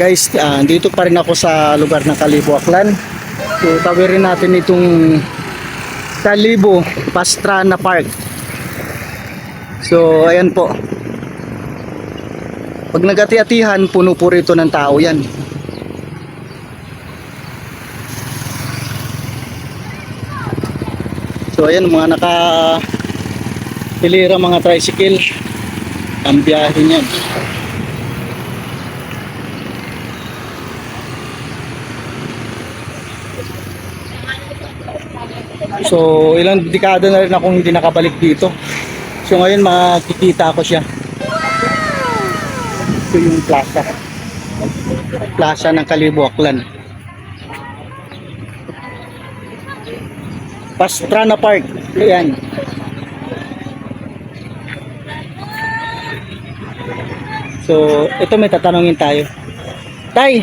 guys, ah, dito pa rin ako sa lugar ng Kalibo Aklan. So tawirin natin itong Kalibo Pastrana Park. So ayan po. Pag nagati-atihan, puno po rito ng tao yan. So ayan mga naka pilira mga tricycle. Ang biyahe niyan. So, ilang dekada na rin akong hindi nakabalik dito. So, ngayon makikita ko siya. Ito yung plaza. Plaza ng Kalibo Aklan. Pastrana Park. Ayan. So, ito may tatanungin tayo. Tay,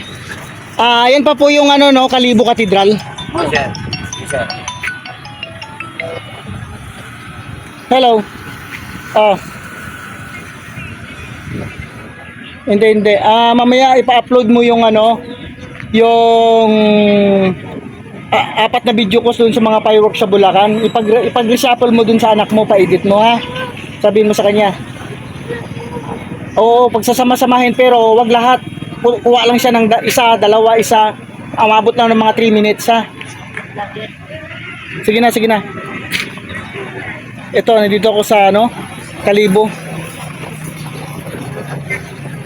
ah, yan pa po yung ano no, Kalibo Cathedral. Sir. Sir. Hello. Oh. Hindi, hindi. Ah, mamaya ipa-upload mo yung ano, yung ah, apat na video ko dun sa mga fireworks sa Bulacan. Ipag ipag-reshuffle mo dun sa anak mo, pa-edit mo ha. Sabihin mo sa kanya. Oo, pagsasama-samahin pero wag lahat. Ku- Kuha lang siya ng da- isa, dalawa, isa. Amabot lang ng mga 3 minutes ha. Sige na, sige na. Ito, nandito ako sa ano, Kalibo.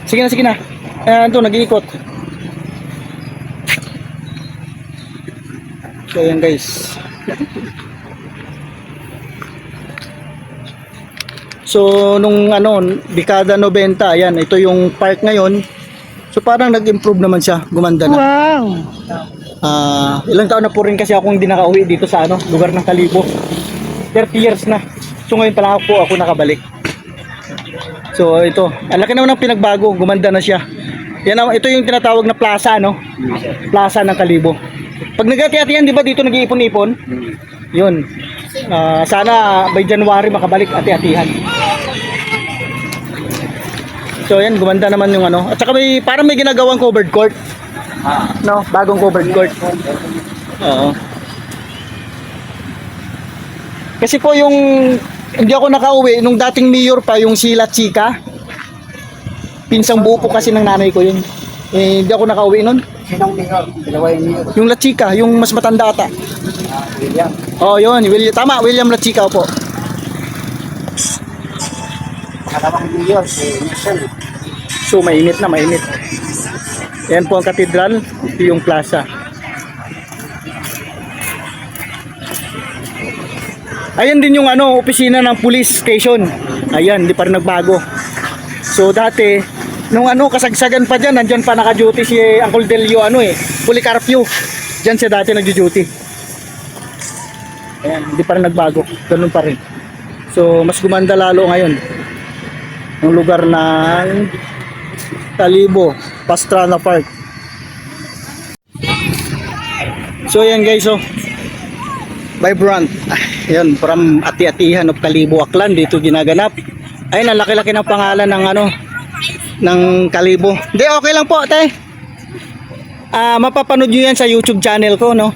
Sige na, sige na. Ayan, ito, nag-iikot. So, ayan guys. So, nung ano, dekada 90, ayan, ito yung park ngayon. So, parang nag-improve naman siya, gumanda na. Wow. Ah, ilang taon na po rin kasi akong hindi nakauwi dito sa ano, lugar ng Kalibo. 30 years na. So ngayon pa lang po ako nakabalik. So ito, ang laki naman ng pinagbago, gumanda na siya. Yan ito yung tinatawag na plaza, no? Plaza ng Kalibo. Pag nagati-atihan, di ba dito nag-iipon-ipon? Yun. Ah, sana by January makabalik ati-atihan. So yan, gumanda naman yung ano. At saka may, parang may ginagawang covered court. No, bagong covered court. Oo. Kasi po yung hindi ako nakauwi nung dating mayor pa yung si La Chica. Pinsang buo po kasi ng nanay ko yun. Eh, hindi ako nakauwi nun. Sinong mayor? Dalawa yung mayor. Yung La Chica, yung mas matanda ata. William. Oh, yun, William, tama, William La Chica po. Pangalawang mayor, si Michelle. So mainit na, mainit. Yan po ang katedral, ito yung plaza. Ayan din yung ano, opisina ng police station. Ayan, di pa rin nagbago. So dati, nung ano, kasagsagan pa dyan, nandyan pa naka-duty si Uncle Delio, ano eh, Policarpio. Dyan siya dati nag-duty. Ayan, hindi pa rin nagbago. Ganun pa rin. So, mas gumanda lalo ngayon. Ang lugar ng Kalibo, Pastrana Park. So ayan guys, oh. Vibrant. Yan, from Ati-Atihan of Kalibo, Aklan. Dito ginaganap. Ayun, ang laki-laki ng pangalan ng ano, ng Kalibo. Hindi, okay lang po, te. Ah, mapapanood nyo yan sa YouTube channel ko, no?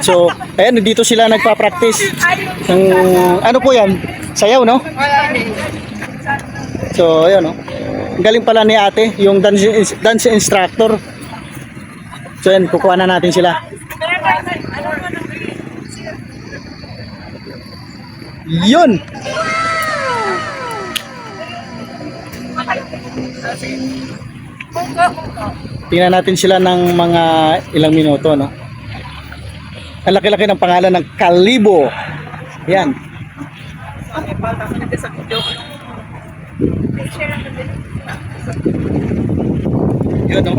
So, ayan, dito sila nagpa-practice. Ng, ano po yan? Sayaw, no? So, ayun, no? Galing pala ni ate, yung dance, dance instructor. So, yan, kukuha na natin sila. Yun! Tingnan natin sila ng mga ilang minuto, no? Ang laki-laki ng pangalan ng Kalibo. Yan. Yun, no?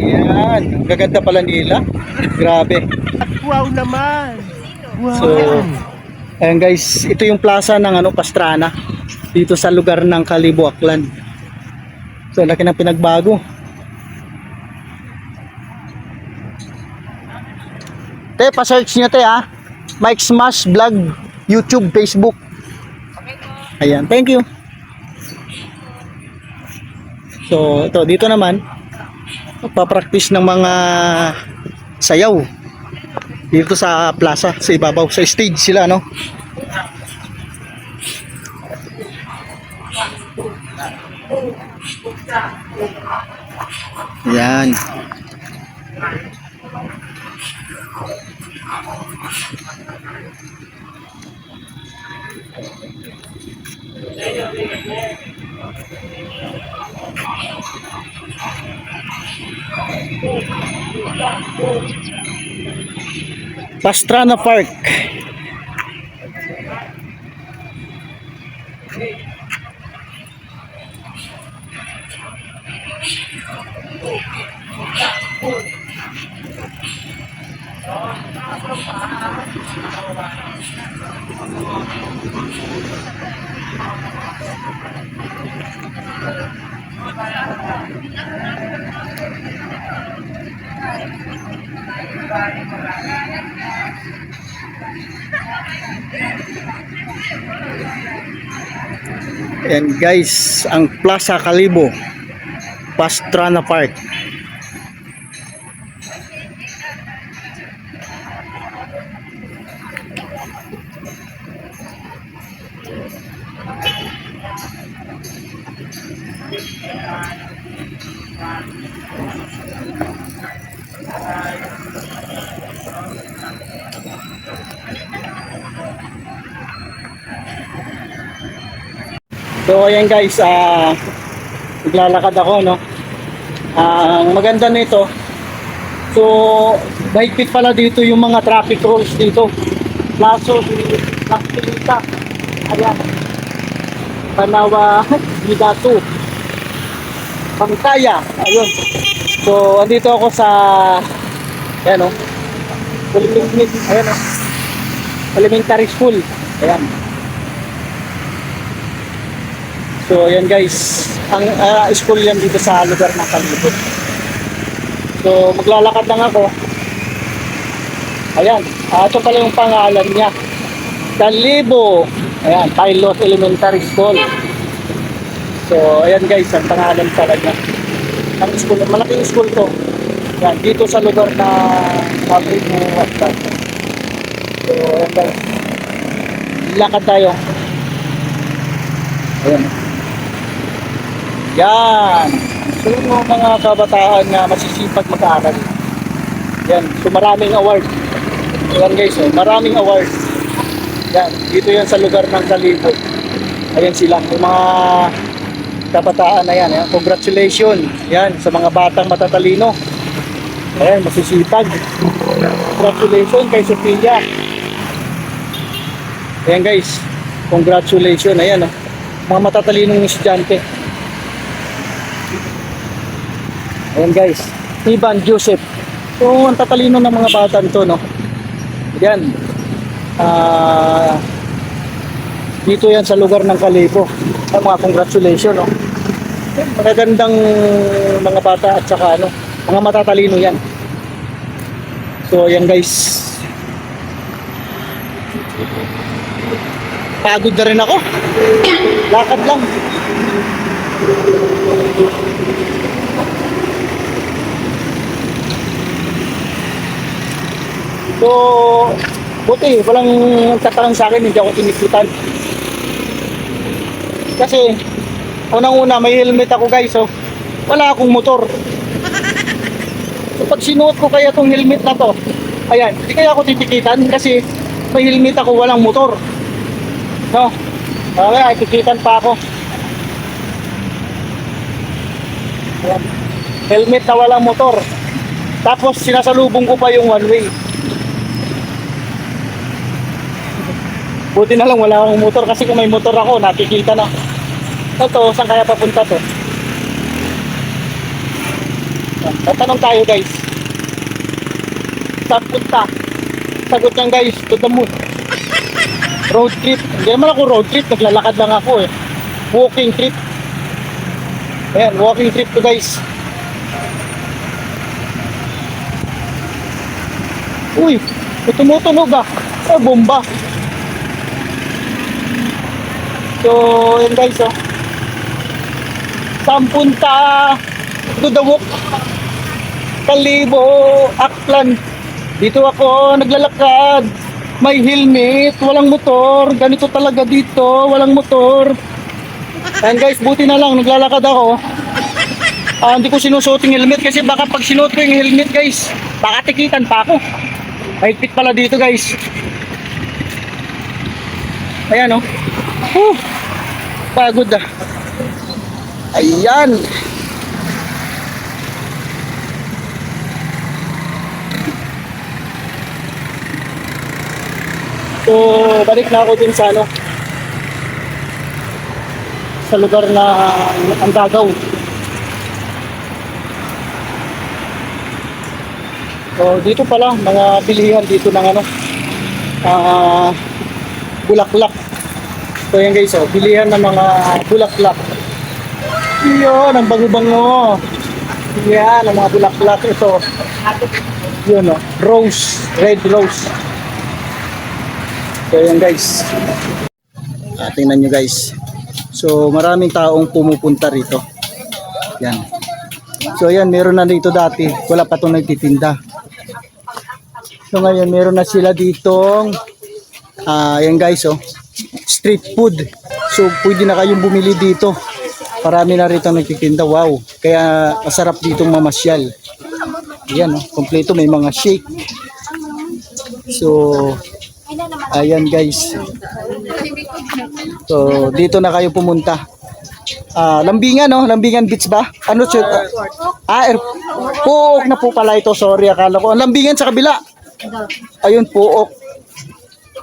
Yan. Ang Gaganda pala nila. Grabe. Wow naman. Wow. So, ayan guys, ito yung plaza ng ano, Pastrana. Dito sa lugar ng Kalibo, Aklan. So, laki ng pinagbago. Te, pa-search nyo te ha. Mike Smash Vlog, YouTube, Facebook. Ayan, thank you. So, ito, dito naman, papractice ng mga sayaw. Dito sa plaza, sa ibabaw, sa stage sila, no? Yan. Pastrana Park. And guys, ang Plaza Kalibo, Pastrana Park. So ayan guys, ah naglalakad ako no. Ang maganda nito, so mahigpit pala dito yung mga traffic rules dito. Plaso, Plasolita, ayan. Panawa, Gidatu, Pangkaya, ayun. So andito ako sa, ayan o, Polytechnic, ayan o, elementary school, ayan. So, ayan guys. Ang ah, school yan dito sa lugar ng Kalibot. So, maglalakad lang ako. Ayan. Ah, ito pala yung pangalan niya. Kalibo. Ayan, Pilot Elementary School. So, ayan guys, ang pangalan pala niya. Ang school, malaking school to. Ayan, dito sa lugar na Fabric mo So, ayan guys. Lakad tayo. Ayan. Yan. So yung mga kabataan na masisipag mag-aaral. Yan. So maraming award. Yan guys, oh, maraming award. Yan. Dito yan sa lugar ng Kalibo. Ayan sila. Yung mga kabataan na yan. yan. Congratulations. Yan. Sa mga batang matatalino. Ayan, masisipag. Congratulations kay Sophia. Ayan guys. Congratulations. Ayan oh. Mga matatalinong estudyante. Ayan guys, Ivan Joseph. So, ang tatalino ng mga bata nito, no? Yan. Ah, dito yan sa lugar ng Kalibo. Ay, mga congratulations, no? Yan, Magagandang mga bata at saka ano, mga matatalino yan. So, ayan guys. Pagod na rin ako. Lakad lang. So, buti, walang tatanong sa akin, hindi ako tinikitan. Kasi, unang-una, may helmet ako guys, so, wala akong motor. So, pag sinuot ko kaya tong helmet na to, ayan, hindi kaya ako titikitan kasi may helmet ako, walang motor. No? Kaya, titikitan pa ako. Ayan. Helmet na walang motor. Tapos, sinasalubong ko pa yung one way. Buti na lang wala akong motor kasi kung may motor ako, nakikita na. Ito, saan kaya papunta to? Tatanong tayo guys. Saan punta? Sagot niyan guys, to the moon. Road trip. Hindi naman ako road trip, naglalakad lang ako eh. Walking trip. Ayan, walking trip to guys. Uy, tumutunog ah. Ay, bomba. So, yun guys, oh. Sampunta, Dudawok, Kalibo, Aklan. Dito ako naglalakad. May helmet, walang motor. Ganito talaga dito, walang motor. Ayan guys, buti na lang, naglalakad ako. Ah, hindi ko sinusuot yung helmet kasi baka pag sinuot ko yung helmet guys, baka tikitan pa ako. Mahigpit pala dito guys. Ayan oh. Whew. Pagod ah. Ayan. So, balik na ako dun sa ano. Sa lugar na ang gagaw. So, dito pala, mga bilihan dito ng ano, ah, bulaklak. So, yan guys, oh, bilihan ng mga bulaklak. Yun, ang bango-bango. Yan, ang mga bulaklak. Ito, yun, oh, rose, red rose. So, yan guys. Ah, tingnan nyo guys. So, maraming taong pumupunta rito. Yan. So, yan, meron na dito dati. Wala pa itong nagtitinda. So ngayon meron na sila ditong ah yan guys oh street food. So pwede na kayong bumili dito. Parami na rito nagtitinda. Wow. Kaya masarap ditong mamasyal. Yan oh, kompleto may mga shake. So ayan guys. So dito na kayo pumunta. Ah, Lambingan no, Lambingan Beach ba? Ano siya? Ah, er, Puok na po pala ito. Sorry, akala ko. Lambingan sa kabila. Ayun, Puok.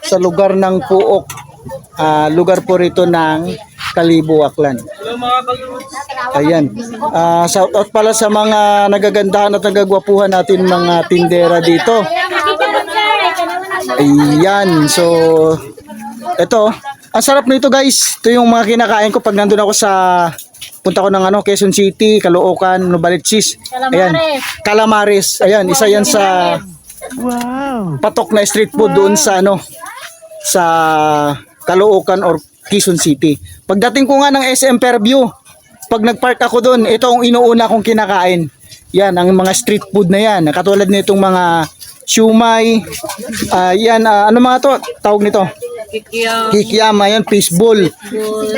Sa lugar ng Puok. Ah, lugar po rito ng Kalibo, Aklan. Ayan. Ah, shout out pala sa mga nagagandahan at nagagwapuhan natin mga tindera dito. Ayan. So, ito. Ang sarap nito guys. Ito yung mga kinakain ko pag nandun ako sa punta ko ng ano, Quezon City, Caloocan, Novaliches. Ayan. Calamares. Ayan, isa yan sa Wow. patok na street food doon sa ano sa Caloocan or Quezon City. Pagdating ko nga ng SM Fairview, pag nagpark ako doon, ito ang inuuna kong kinakain. Yan, ang mga street food na yan. Katulad nitong mga siumay, ah, yan, ah, ano mga to, tawag nito? Kikiyama, yan, fishball.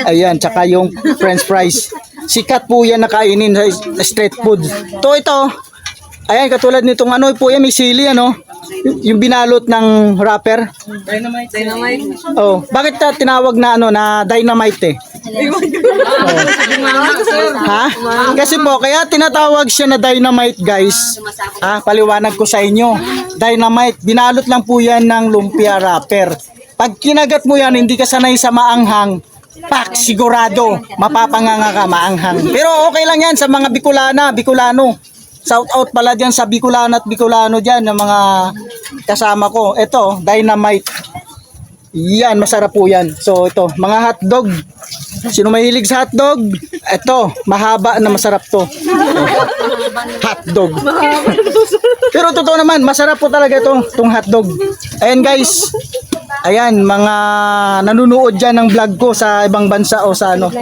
Ayan, tsaka yung french fries. Sikat po yan na kainin sa sa street food. To ito, ayan, katulad nitong ano po yan, may sili, ano? Y- Yung binalot ng wrapper. Dynamite. Dynamite. Oh, bakit ta tinawag na ano na dynamite eh? Ha? Kasi po, kaya tinatawag siya na dynamite guys. Ha? Paliwanag ko sa inyo. Dynamite, binalot lang po yan ng lumpia wrapper. Pag kinagat mo yan, hindi ka sanay sa maanghang, pak, sigurado, mapapanganga ka maanghang. Pero okay lang yan sa mga Bicolana, Bicolano. Shout out pala dyan sa Bicolano at Bicolano dyan, ng mga kasama ko. Ito, dynamite. Yan, masarap po yan. So ito, mga hotdog. Sino mahilig sa hotdog? Ito, mahaba na masarap to. hotdog. Pero totoo naman, masarap po talaga ito, itong hotdog. Ayan guys, ayan, mga nanunood dyan ng vlog ko sa ibang bansa o sa ano.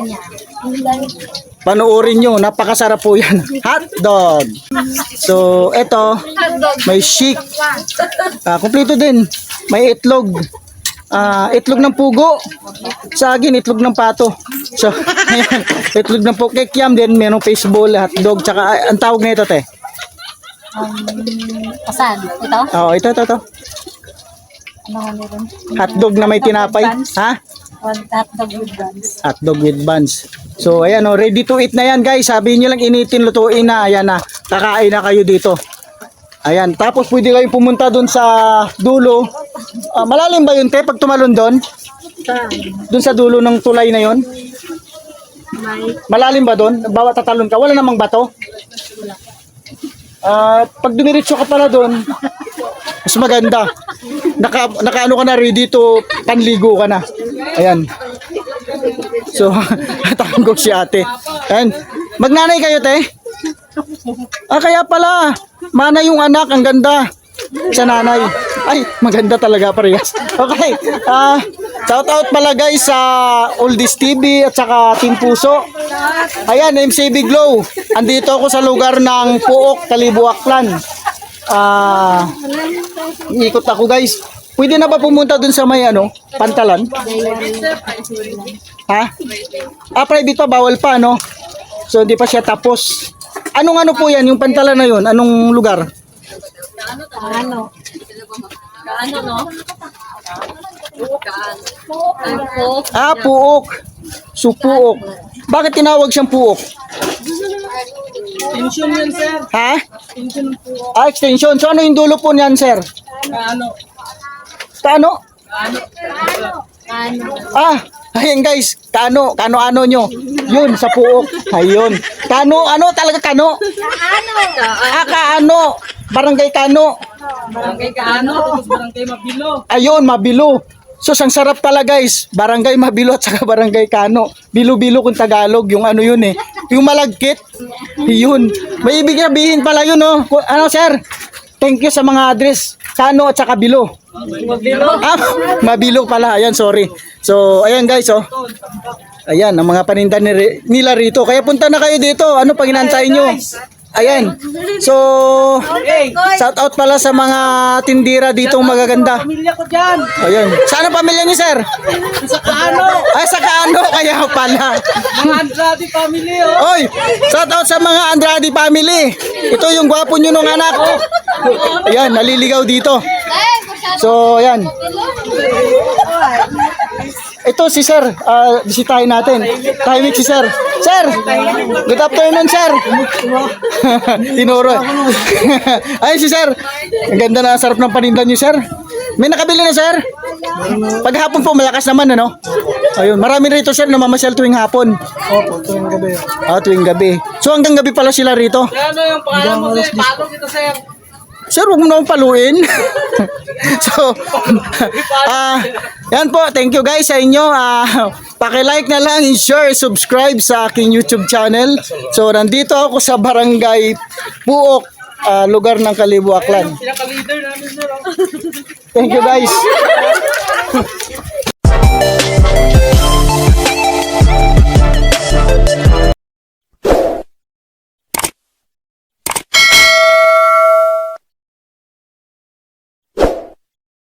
Panoorin nyo, napakasarap po yan. Hotdog. So, ito, may chic. Ah, kumpleto din. May itlog. Ah, itlog ng pugo. Saging, itlog ng pato. So, ayan, itlog ng pugo. Kikiam din, merong baseball, hotdog, tsaka, ah, ang tawag na ito, te. Asan? Ito? Oo, ito, ito, ito. Ano meron? Hotdog na may tinapay. Ha? Hotdog with buns. Hotdog with buns. So, ayan o, ready to eat na yan guys. Sabi nyo lang initin, lutuin na. Ayan na, kakain na kayo dito. Ayan, tapos pwede kayong pumunta doon sa dulo. Ah, malalim ba yun, te, pag tumalon doon? Doon sa dulo ng tulay na yon. Malalim ba doon? Bawa tatalon ka, wala namang bato? At pag dumiretso ka pala doon, mas maganda. Naka, nakaano ka na ready to panligo ka na. Ayan. So, tanggol si ate. Ayan. Magnanay kayo, te? Ah, kaya pala. Mana yung anak, ang ganda. Sa nanay. Ay, maganda talaga parehas. Okay. Ah, shout out pala guys sa Oldies TV at saka Team Puso. Ayan, MC Big Glow. Andito ako sa lugar ng Puok, Kalibo, Aklan. Ah, ikot ako guys. Pwede na ba pumunta dun sa may ano, pantalan? Ha? Ah, private pa, bawal pa, no? So, hindi pa siya tapos. Anong ano po yan, yung pantalan na yun? Anong lugar? Ano? Ano, no? Ah, Puok. So, Puok. Bakit tinawag siyang Puok? Tension yan, sir. Ha? Tension po. Ah, extension. So, ano yung dulo po niyan, sir? Ano? Sa ano? Ano? Ano? Ah, ayan guys, kano, kano-ano nyo. Yun, sa puok. Ayun. Kano, ano talaga kano? Ah, kaano. Barangay kano. Barangay Kaano, tapos Barangay Mabilo. Ayun, mabilo. So, ang sarap pala guys. Barangay Mabilo at saka Barangay Kano. Bilo-bilo kung Tagalog. Yung ano yun eh. Yung malagkit. Yun. May ibig sabihin pala yun. Ku- Ano sir? Thank you sa mga address. Kano at saka Bilo. Mabilo. Ah, mabilo pala. Ayan, sorry. So, ayan guys, oh. Ayan, ang mga paninda ni- nila rito. Kaya punta na kayo dito. Ano pang inantay nyo? Ayan. So, Hey, shout out pala sa mga tindira ditong magaganda. pamilya ko dyan. Ayan. Saan ang pamilya niyo, sir? Sa Kaano. Ay, sa Kaano. Kaya pala. Mga Andrade family, oh. Oy, shout out sa mga Andrade family. Ito yung gwapo nyo nung anak. Ayan, naliligaw dito. So, ayan. Ito si Sir, ah, bisitahin natin. Tahimik si Sir. Sir, good afternoon, Sir. Tinuro. Ay, si Sir. Ang ganda na sarap ng paninda niyo, Sir. May nakabili na, Sir? Paghapon po, malakas naman, ano? Ayun, marami rito, Sir, namamasyal tuwing hapon. Opo, tuwing gabi. Ah, tuwing gabi. So, hanggang gabi pala sila rito. Ano yung pangalan mo, sir? Paano kita, sir? Sir, huwag mo naman paluin. so, ah, yan po. Thank you guys sa inyo. Ah, paki-like na lang, share, subscribe sa aking YouTube channel. So, nandito ako sa Barangay Puok, ah, lugar ng Kalibu, Aklan. Oh. Thank you guys.